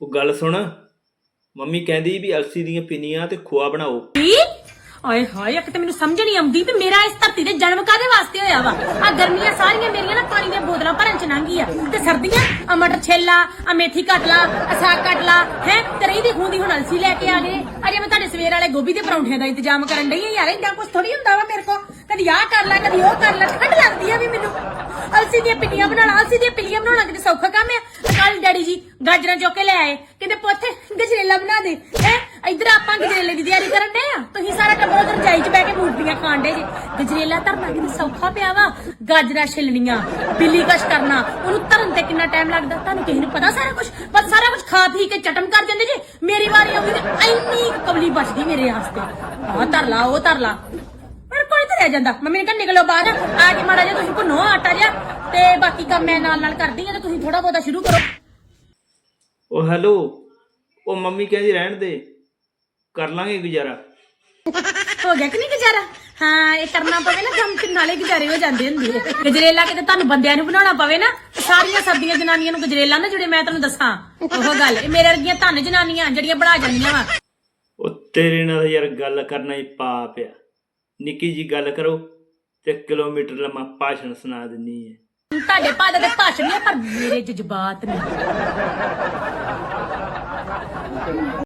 ਉਹ ਗੱਲ ਸੁਣ। ਮੰਮੀ ਕਹਿੰਦੀ ਵੀ ਅਲਸੀ ਦੀਆਂ ਪਿੰਨੀਆਂ ਤੇ ਖੋਆ ਬਣਾਓ। ਕੀ? ਆਏ ਹਾਏ ਇੱਕ ਤੇ ਮੈਨੂੰ ਸਮਝ ਨਹੀਂ ਆਉਂਦੀ ਵੀ ਮੇਰਾ ਇਸ ਧਰਤੀ ਤੇ ਜਨਮ ਕਾਦੇ ਵਾਸਤੇ ਹੋਇਆ ਵਾ। ਆ ਗਰਮੀਆਂ ਸਾਰੀਆਂ ਮੇਰੀਆਂ ਨਾ ਪਾਣੀ ਦੀਆਂ ਬੋਤਲਾਂ ਭਰਨ ਚ ਲੰਘੀ ਆ ਤੇ ਸਰਦੀਆਂ ਆ ਮਟਰ ਛੇਲਾ ਆ ਮੇਥੀ ਕੱਟ ਲਾ ਆ ਸਾਗ ਕੱਟ ਲਾ ਹੈ? ਤੇ ਰਹੀ ਦੀ ਖੂੰਦੀ ਹੁਣ ਅਲਸੀ ਲੈ ਕੇ ਆ ਗਏ। ਅਜੇ ਮੈਂ ਤੁਹਾਡੇ ਸਵੇਰ ਵਾਲੇ ਗੋਭੀ ਦੇ ਪਰੌਂਠਿਆਂ ਦਾ ਇੰਤਜ਼ਾਮ ਕਰਨ ਡਈ ਆ। ਯਾਰ, ਇੰਨਾ ਕੁਝ ਥੋੜੀ ਹੁੰਦਾ ਵਾ ਮੇਰੇ ਕੋਲ। ਕਦੀ ਆਹ ਕਰ ਲੈ, ਕਦੀ ਉਹ ਕਰ ਲੈ, ਠੰਡ ਲੱਗਦੀ ਆ ਵੀ ਮੈਨੂੰ। ਅਲਸੀ ਦੀਆਂ ਪਿੰਨੀਆਂ ਬਣਾਉਣਾ, ਅਲਸੀ ਦੀਆਂ ਪਿੰਨੀਆਂ ਬਣਾਉਣਾ ਕਿਤੇ ਸੌਖਾ ਕੰਮ ਆ। ਕੱਲ ਡੈਡੀ ਜੀ ਗਾਜਰਾਂ ਚੁੱਕ ਕੇ ਲੈ ਆਏ ਕਿਤੇ ਪੁੱਤ, ਗਜਰੇਲਾ ਬਣਾ ਦੇ। ਹੈ, ਇੱਧਰ ਆਪਾਂ ਗਜਰੇਲੇ ਦੀ ਤਿਆਰੀ ਕਰਨ ਦੇ ਆ? ਤੁਸੀਂ ਸਾਰਾ ਟੱਬਰ ਉਧਰ ਜਾਈ ਚ ਬਹਿ ਕੇ ਮੂਰਤੀਆਂ ਖਾਣ ਦੇ ਜੀ। ਗਜਰੇਲਾ ਧਰਨਾ ਕਿਤੇ ਸੌਖਾ ਪਿਆ ਵਾ? ਗਾਜਰਾਂ ਛਿਲਣੀਆਂ, ਬਿੱਲੀ ਕਸ਼ ਕਰਨਾ, ਉਹਨੂੰ ਧਰਨ ਤੇ ਕਿੰਨਾ ਟਾਈਮ ਲੱਗਦਾ? ਤੁਹਾਨੂੰ ਕਿਸੇ ਨੂੰ ਪਤਾ ਸਾਰਾ ਕੁਝ ਪਰ ਸਾਰਾ ਕੁਝ ਖਾ ਪੀ ਕੇ ਚਟਮ ਕਰ ਜਾਂਦੇ ਜੀ। ਮੇਰੀ ਵਾਰੀ ਆਉਂਦੀ ਤੇ ਇੰਨੀ ਕਬਲੀ ਬਚਦੀ ਮੇਰੇ ਵਾਸਤੇ। ਆਹ ਧਰ ਲਾ, ਉਹ ਧਰ ਲਾ। ਰਹਿ ਜਾਂਦਾ। ਮੰਮੀ ਨੇ ਕਿਹਾ ਨਿਕਲੋ ਬਾਹਰ ਆ ਕੇ ਮਾੜਾ ਜਿਹਾ ਤੁਸੀਂ ਭੁੰਨੋ ਆਟਾ ਜਿਹਾ ਤੇ ਬਾਕੀ ਕੰਮ ਮੈਂ ਨਾਲ ਨਾਲ ਕਰਦੀ ਆ ਤੇ ਤੁਸੀਂ ਥੋੜਾ ਬਹੁਤਾ ਸ਼ੁਰੂ ਕਰੋ। ਉਹ ਹੈਲੋ ਉਹ ਮੰਮੀ ਕਹਿੰਦੀ ਰਹਿਣ ਦੇ ਕਰ ਲਾਂਗੇ ਗੁਜ਼ਾਰਾ। ਹੋ ਗਿਆ ਕਿ ਨਹੀਂ ਗੁਜ਼ਾਰਾ? ਹਾਂ ਇਹ ਕਰਨਾ ਪਵੇ ਨਾ ਕੰਮ ਤੇ ਨਾਲੇ ਗੁਜ਼ਾਰੇ ਹੋ ਜਾਂਦੇ ਹੁੰਦੇ ਆ। ਗਜਰੇਲਾ ਕਿਤੇ ਤੁਹਾਨੂੰ ਬੰਦਿਆਂ ਨੂੰ ਬਣਾਉਣਾ ਪਵੇ ਨਾ ਤੇ ਸਾਰੀਆਂ ਸਬਜ਼ੀਆਂ ਜਨਾਨੀਆਂ ਨੂੰ ਗਜਰੇਲਾ ਨਾ ਜੁੜੇ ਮੈਂ ਤੁਹਾਨੂੰ ਦੱਸਾਂ। ਉਹ ਗੱਲ ਇਹ ਮੇਰੇ ਵਰਗੀਆਂ ਧੰਨ ਜਨਾਨੀਆਂ ਜਿਹੜੀਆਂ ਬਣਾ ਜਾਂਦੀਆਂ ਵਾ। ਉਹ ਤੇਰੇ ਨਾਲ ਯਾਰ ਗੱਲ ਕਰਨਾ ਹੀ ਪਾਪ ਆ। ਨਿੱਕੀ ਜੀ ਗੱਲ ਕਰੋ ਤੇ ਕਿਲੋਮੀਟਰ ਲੰਮਾ ਭਾਸ਼ਣ ਸੁਣਾ ਦਿੰਨੀ ਹੈ ਤੁਹਾਡੇ ਭਾਦੇ ਦੇ ਭਾਸ਼ਣ ਨਹੀਂ ਪਰ ਮੇਰੇ ਜਜ਼ਬਾਤ ਨੇ